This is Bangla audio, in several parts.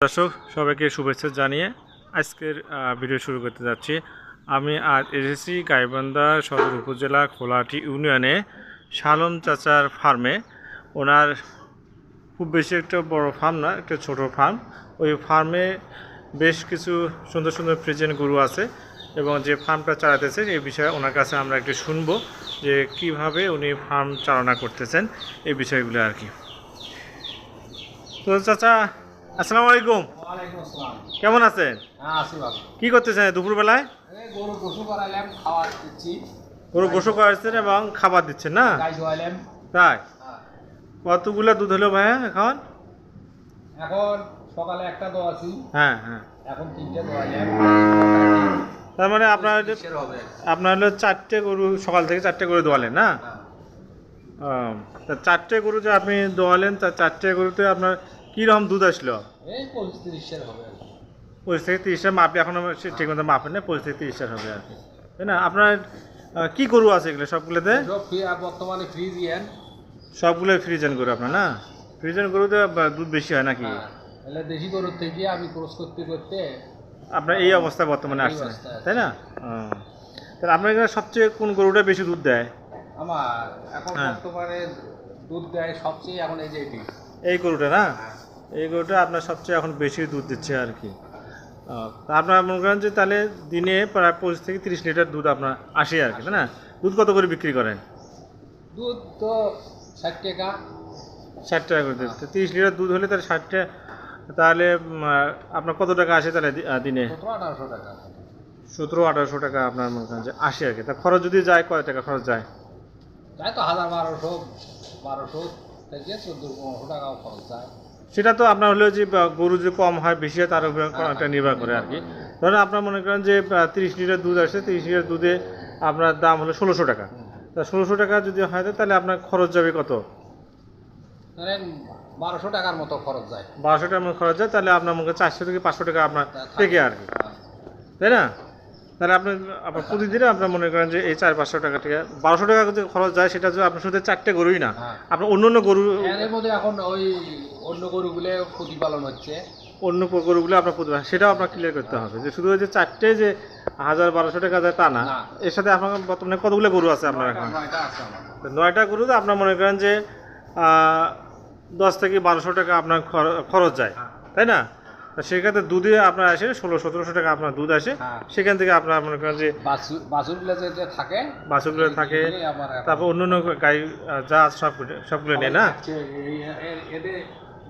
দর্শক, সবাইকে শুভেচ্ছা জানিয়ে আজকের ভিডিও শুরু করতে যাচ্ছি। আমি আজ এসেছি গাইবান্ধা সদর উপজেলা খোলাটি ইউনিয়নে শালম চাচার ফার্মে। ওনার খুব বেশি একটা বড় ফার্ম না, একটা ছোট ফার্ম। ওই ফার্মে বেশ কিছু সুন্দর সুন্দর প্রেজেন্ট গরু আছে এবং যে ফার্মটা চালাতেছে এই বিষয়ে ওনার কাছে আমরা একটু শুনব যে কীভাবে উনি ফার্ম চালনা করতেছেন, এই বিষয়গুলো আর কি। তো চাচা আসসালামু আলাইকুম। কেমন আছেন? হ্যাঁ কি করতেছেন দুপুরবেলায়? গরু গোসু করাচ্ছেন এবং খাবার দিচ্ছেন না? তাই? হ্যাঁ। কতগুলা দুধ হলো ভাইয়া এখন? এখন সকালে একটা দোয়াছি হ্যাঁ হ্যাঁ। এখন তিনটে দোয়াইলাম তার মানে আপনার আপনার হলো চারটে গরু সকাল থেকে চারটে গরু দোয়ালেন না? হ্যাঁ। তা চারটে গরু যে আপনি দোয়ালেন তা চারটে গরুতে আপনার কীরকম দুধ আসলো? এই পঁচিশ তিরিশের হবে। পঁচিশ থেকে তিরিশটা মাপে এখনও ঠিক মতো মাপেন না পঁচিশ থেকে তিরিশটা হবে আর কি। তাই না? আপনার কি গরু আছে এগুলো সবগুলোতে? বর্তমানে ফ্রিজ ইয়ান সবগুলো ফ্রিজেন গরু আপনার না? ফ্রিজেন গরুতে বা দুধ বেশি হয় নাকি? হ্যাঁ। দেশি গরুর থেকে আমি ক্রস করতে করতে আপনার এই অবস্থা বর্তমানে আসছে তাই না? তাহলে আপনার এখানে সবচেয়ে কোন গরুটা বেশি দুধ দেয়? আমার এখন হ্যাঁ। বর্তমানে দুধ দেয় সবচেয়ে এখন এই যে এই গরুটা না? এই গরুটা আপনার সবচেয়ে এখন বেশি দুধ দিচ্ছে আর কি। আপনার মনে করেন যে তাহলে দিনে প্রায় পঁচিশ থেকে তিরিশ লিটার দুধ আপনার আসে আর কি তাই না? দুধ কত করে বিক্রি করেন? দুধ তো ষাট টাকা। ষাট টাকা করে দিতে তিরিশ লিটার দুধ হলে তাহলে ষাটটা তাহলে আপনার কত টাকা আসে তাহলে দিনে? আঠারোশো টাকা। সতেরো আঠারোশো টাকা আপনার মনে করেন যে আসে আর কি। তা খরচ যদি যায় কয় টাকা খরচ যায়? তাই তো হাজার বারোশো বারোশো থেকে চোদ্দ পনেরোশো টাকাও খরচ যায়। সেটা তো আপনার হলো যে গরু যে কম হয় বেশি হয় তার উপরে হ্যাঁ, একটা নির্ভর করে আর কি। ধরেন আপনার মনে করেন যে তিরিশ লিটার দুধ আসে তিরিশ লিটার দুধে আপনার দাম হলো ষোলোশো টাকা। তা ষোলোশো টাকা যদি হয় তাহলে আপনার খরচ যাবে কত? ধরেন বারোশো টাকার মতো খরচ যায়। বারোশো টাকার মতো খরচ যায় তাহলে আপনার মনে চারশো থেকে পাঁচশো টাকা আপনার থেকে আর কি। হ্যাঁ। তাই না? তাহলে আপনি আপনার প্রতিদিনে আপনার মনে করেন যে এই চার পাঁচশো টাকা থেকে বারোশো টাকা যদি খরচ যায় সেটা যদি আপনার শুধু চারটে গরুই না। হ্যাঁ। আপনার অন্য অন্য গরু এর মধ্যে এখন ওই অন্য গরুগুলো প্রতিপালন হচ্ছে অন্য গরুগুলো আপনার প্রতিভা সেটাও আপনার ক্লিয়ার করতে হবে যে শুধু ওই যে চারটে যে হাজার বারোশো টাকা যায় তা না। এর সাথে আপনার বর্তমানে কতগুলো গরু আছে আপনার এখন নয়টা গরু তো আপনার মনে করেন যে দশ থেকে বারোশো টাকা আপনার খর- খরচ যায় হ্যাঁ। তাই না সেক্ষেত্রে দুধে আপনার আসে ষোলো সতেরোশো টাকা আপনার দুধ আসে হ্যাঁ। সেখান থেকে আপনার মনে করেন যে থাকে বাছুরগুলো থাকে তারপর অন্য অন্য গাই যা আছে সবগুলো সবগুলো নেয় না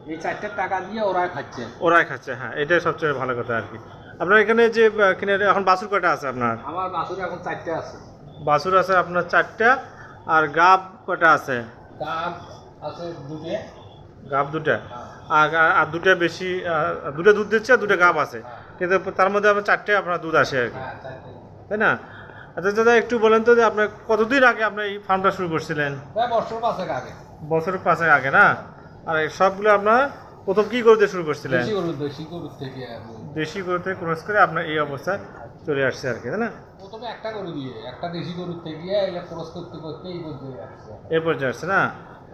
এই- চারটে টাকা দিয়ে ওরাই খাচ্ছে। ওরাই খাচ্ছে হ্যাঁ এটাই সবচেয়ে ভালো কথা আর কি। আপনার এখানে যে কিনে এখন বাছুর কয়টা আছে আপনার? আমার বাছুর এখন চারটে আছে। বাছুর আছে আপনার চারটা আর গাব কয়টা আছে? দাম আছে দুটে। গাব দুটা? হ্যাঁ। আর আর দুটা বেশি দুটা দুধ দিচ্ছে আর দুটা গাব আছে। কিন্তু তার মধ্যে আপনার চারটে আপনার দুধ আসে আর কি। হ্যাঁ তাই না? আচ্ছা দাদা একটু বলেন তো যে আপনার কতদিন আগে আপনি এই ফার্মটা শুরু করছিলেন? বছর পাঁচেক আগে। বছর পাঁচেক আগে না? আর এই সবগুলো আপনার প্রথম কি করতে শুরু করছিলেন? দেশি গরু থেকে ক্রস করে আপনার এই অবস্থায় চলে আসছে আর কি তাই না? প্রথমে একটা গরু দিয়ে একটা দেশি গরুর থেকে ক্রস করতে করতে এই পর্যন্ত আসছে। এর পর্যায়ে আসছে না?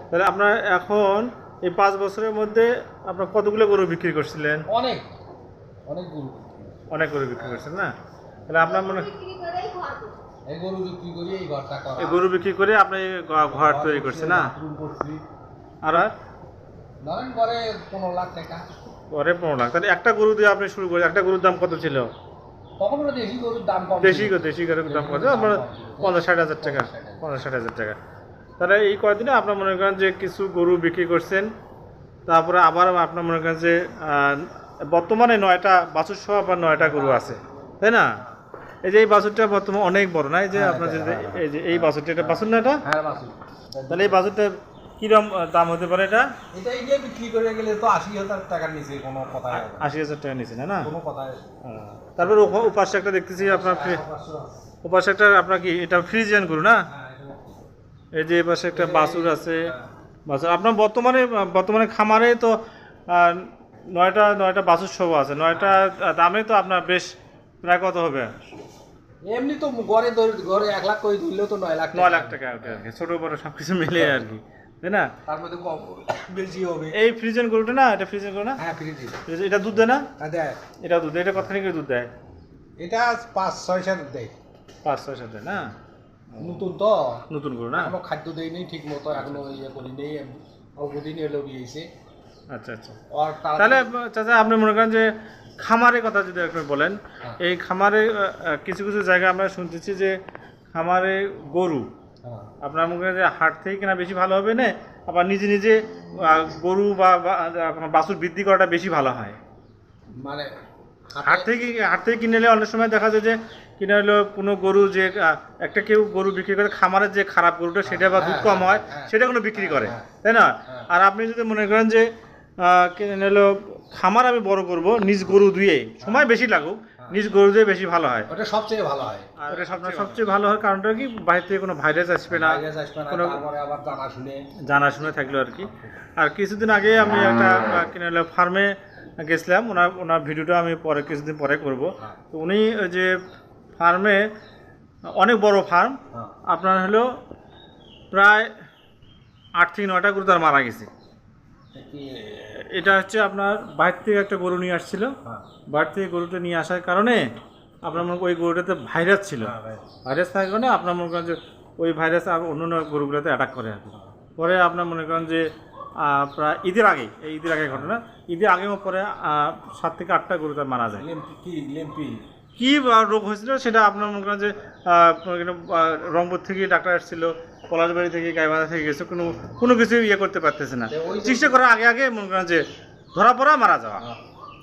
তাহলে আপনার এখন এই পাঁচ বছরের মধ্যে আপনার কতগুলো গরু বিক্রি করছিলেন? অনেক অনেক গরু অনেক গরু বিক্রি করছেন না? তাহলে আপনার মনে এই গরু বিক্রি করি এই ঘরটা করা। এই গরু বিক্রি করে আপনি ঘর তৈরি করছেন না? আর আর? ধরেন পরে পনেরো লাখ টাকা। ঘরে পনেরো লাখ। তাহলে একটা গরু দিয়ে আপনি শুরু করে একটা গরুর দাম কত ছিল? তখন দেশি গরুর দাম কম দেশি দেশি গরুর দাম কত আপনার পঞ্চাশ ষাট হাজার টাকা পঞ্চাশ ষাট হাজার। টাকা। তাহলে এই কয়দিনে আপনার মনে করেন যে কিছু গরু বিক্রি করছেন তারপরে আবার আপনার মনে করেন যে বর্তমানে নয়টা বাছুর সহ আবার নয়টা গরু আছে তাই না? এই যে এই বাছুরটা বর্তমানে অনেক বড় না? এই যে হ্যাঁ, আপনার যে এই যে এই বাছুরটা এটা বাছুর না এটা হ্যাঁ তাহলে এই বাছুরটা কিরম দাম হতে পারে এটা? এটা এই যে বিক্রি করে গেলে তো আশি হাজার টাকার নিচে কোনো কথা। আশি হাজার টাকা নিচে না? না। কোনো কথা তারপর ওপাশে একটা দেখতেছি আপনার ফ্রি- ওপাশে একটা আপনার কি এটা ফ্রিজিয়ান গরু না? এই যে এপাশে একটা বাছুর আছে। বাছুর আপনার বর্তমানে বর্তমানে খামারে তো নয়টা নয়টা বাসুর সব আছে। নয়টা দামে তো আপনার বেশ প্রায় কত হবে? এমনি তো ঘরে ঘরে এক লাখ করে ধরলেও তো নয় লাখ নয় লাখ টাকা ছোটো বড়ো সব কিছু মিলে আর কি। তাই না? তার মধ্যে কম বেশি হবে। এই ফ্রিজেন গরুটা না এটা ফ্রিজেন গরু না? হ্যাঁ ফ্রিজি এটা দুধ দেয় না? দেয়। এটা দুধ দেয় এটা কতখানি করে দুধ দেয়? এটা পাঁচ ছয় সাত দেয়। পাঁচ ছয় সাথে না? নতুন তো। নতুন গরু না? এখনও খাদ্য দেই নেই ঠিক মতো এখনও ইয়ে করি নেই অল্প দিন এলো বিয়েছে আচ্ছা আচ্ছা। আর তাহলে চাচা আপনি মনে করেন যে খামারের কথা যদি আপনি বলেন হ্যাঁ। এই খামারে কিছু কিছু জায়গায় আমরা শুনতেছি যে খামারে গরু হ্যাঁ। আপনার মনে করেন যে হাট থেকে কেনা বেশি ভালো হবে না আবার নিজে নিজে গরু বা বাছুর বৃদ্ধি করাটা বেশি ভালো হয়। মানে হাট থেকে হাট থেকে কিনে নিলে অনেক সময় দেখা যায় যে কিনে হলো কোনো গরু যে একটা কেউ গরু বিক্রি করে খামারের যে খারাপ গরুটা সেটা বা দুধ কম হয় হ্যাঁ, সেটা কোনো বিক্রি করে হ্যাঁ, তাই না? হ্যাঁ। আর আপনি যদি মনে করেন যে কিনে নিলো খামার আমি বড় করব নিজ গরু ধুয়ে সময় বেশি লাগুক নিজ গরু দিয়ে বেশি ভালো হয়। ওটা সবচেয়ে ভালো হয়। আর ওটা সবচেয়ে সবচেয়ে ভালো। হয় কারণটা কি? বাইরে থেকে কোনো ভাইরাস আসবে না। কোনো আবার জানা শুনে। জানাশোনা থাকল আর কি। আর কিছুদিন আগে আমি একটা কিনে ফার্মে গেছিলাম। ওনার ওনার ভিডিওটা আমি পরে কিছুদিন পরে করব। হ্যাঁ। তো উনি ওই যে ফার্মে অনেক বড় ফার্ম হ্যাঁ। আপনার হলো প্রায় আট থেকে নয়টা গরু তার মারা গেছে। এটা হচ্ছে আপনার বাইর থেকে একটা গরু নিয়ে আসছিল। বাইর থেকে গরুটা নিয়ে আসার কারণে আপনার মনে ওই গরুটাতে ভাইরাস ছিল। হ্যাঁ, ভাইরাস। থাকার কারণে আপনার মনে করেন যে ওই ভাইরাস আর অন্য অন্য গরুগুলোতে অ্যাটাক করে আর পরে আপনার মনে করেন যে প্রায় ঈদের আগে এই ঈদের আগে ঘটনা ঈদের আগে পরে সাত থেকে আটটা গরু তার মারা যায়। লেম্পি কি লেম্পি? কি রোগ হয়েছিল সেটা আপনার মনে করেন যে রংপুর থেকে ডাক্তার আসছিল পলাশবাড়ি থেকে গাইবান্ধা থেকে গেছে কোনো কোনো কিছু ইয়ে করতে পারতেছে না। চিকিৎসা করার আগে আগে মনে করেন যে ধরা পড়া মারা যাওয়া।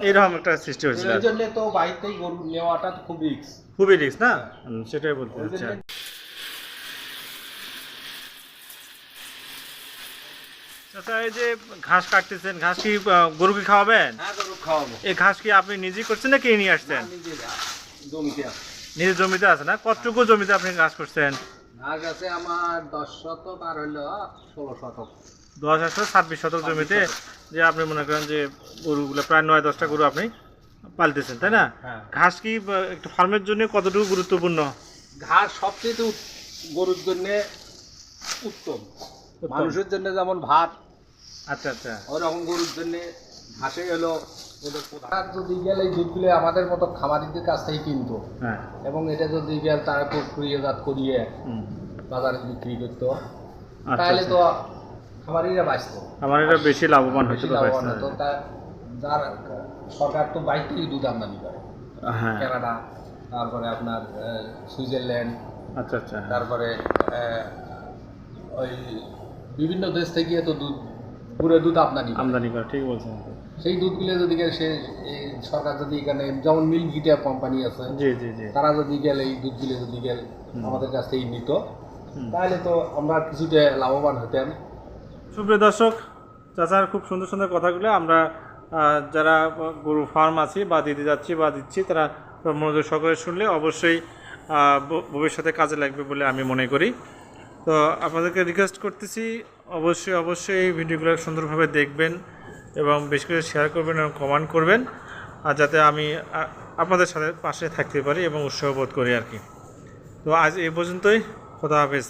এইরকম একটা সৃষ্টি হয়েছিল। এই জন্য তো বাইরেতেই গরু নেওয়াটা খুব রিক্স খুবই রিস্ক না? হুম, সেটাই বলতে চাচ্ছি। আচ্ছা এই যে ঘাস কাটতেছেন ঘাস কি গরুকে খাওয়াবেন? হ্যাঁ গরু খাওয়াবো। এই ঘাস কি আপনি নিজেই করছেন না কে নিয়ে আসছেন? নিজে জমিতে আছে। নিজের জমিতে আছে না? কতটুকু জমিতে আপনি ঘাস করছেন? ঘাস আছে আমার দশ শতক আর হইল ষোলো শতক। দশ একশো ছাব্বিশ শতক জমিতে যে আপনি মনে করেন যে গরুগুলো প্রায় নয় দশটা গরু আপনি পালতেছেন তাই না? হ্যাঁ। ঘাস কি একটু ফার্মের জন্য কতটুকু গুরুত্বপূর্ণ? ঘাস সবচেয়ে গরুর জন্য উত্তম। মানুষের জন্য যেমন ভাত আচ্ছা আচ্ছা। ওরকম গরুর জন্য ঘাসে। আর যদি গেলে দুধগুলো আমাদের মতো খামারিদের কাছ থেকে কিনতো। হ্যাঁ। এবং এটা যদি গেল তারা প্রক্রিয়াজাত করিয়ে বাজারে বিক্রি করতো আচ্ছা, তাহলে আচ্ছা। তো খামারিরা বাঁচতো। এটা বেশি লাভবান হতে লাভবান হতো। তা যার সরকার তো বাইরে থেকেই দুধ আমদানি করে। হ্যাঁ। কানাডা তারপরে আপনার সুইজারল্যান্ড আচ্ছা আচ্ছা। তারপরে ওই বিভিন্ন দেশ থেকে তো দুধ পুরো দুধ আমদানি আমদানি করে ঠিক বলছেন সেই দুধগুলো যদি সে সরকার যদি এখানে যেমন মিল ভিটা কোম্পানি আছে জি জি জি। তারা যদি গেলে এই দুধগুলো যদি গেল আমাদের কাছ থেকে নিত। তাহলে তো আমরা কিছুটা লাভবান হতাম সুপ্রিয় দর্শক চাচার খুব সুন্দর সুন্দর কথাগুলো। আমরা যারা গরু ফার্ম আছি বা দিতে যাচ্ছি বা দিচ্ছি তারা মনোযোগ সকলে শুনলে অবশ্যই ভবিষ্যতে কাজে লাগবে বলে আমি মনে করি। তো আপনাদেরকে রিকোয়েস্ট করতেছি, অবশ্যই অবশ্যই এই ভিডিওগুলো সুন্দরভাবে দেখবেন এবং বেশ করে শেয়ার করবেন এবং কমেন্ট করবেন। আর যাতে আমি আপনাদের সাথে পাশে থাকতে পারি এবং উৎসাহ বোধ করি আর কি। তো আজ এই পর্যন্তই, খোদা হাফেজ।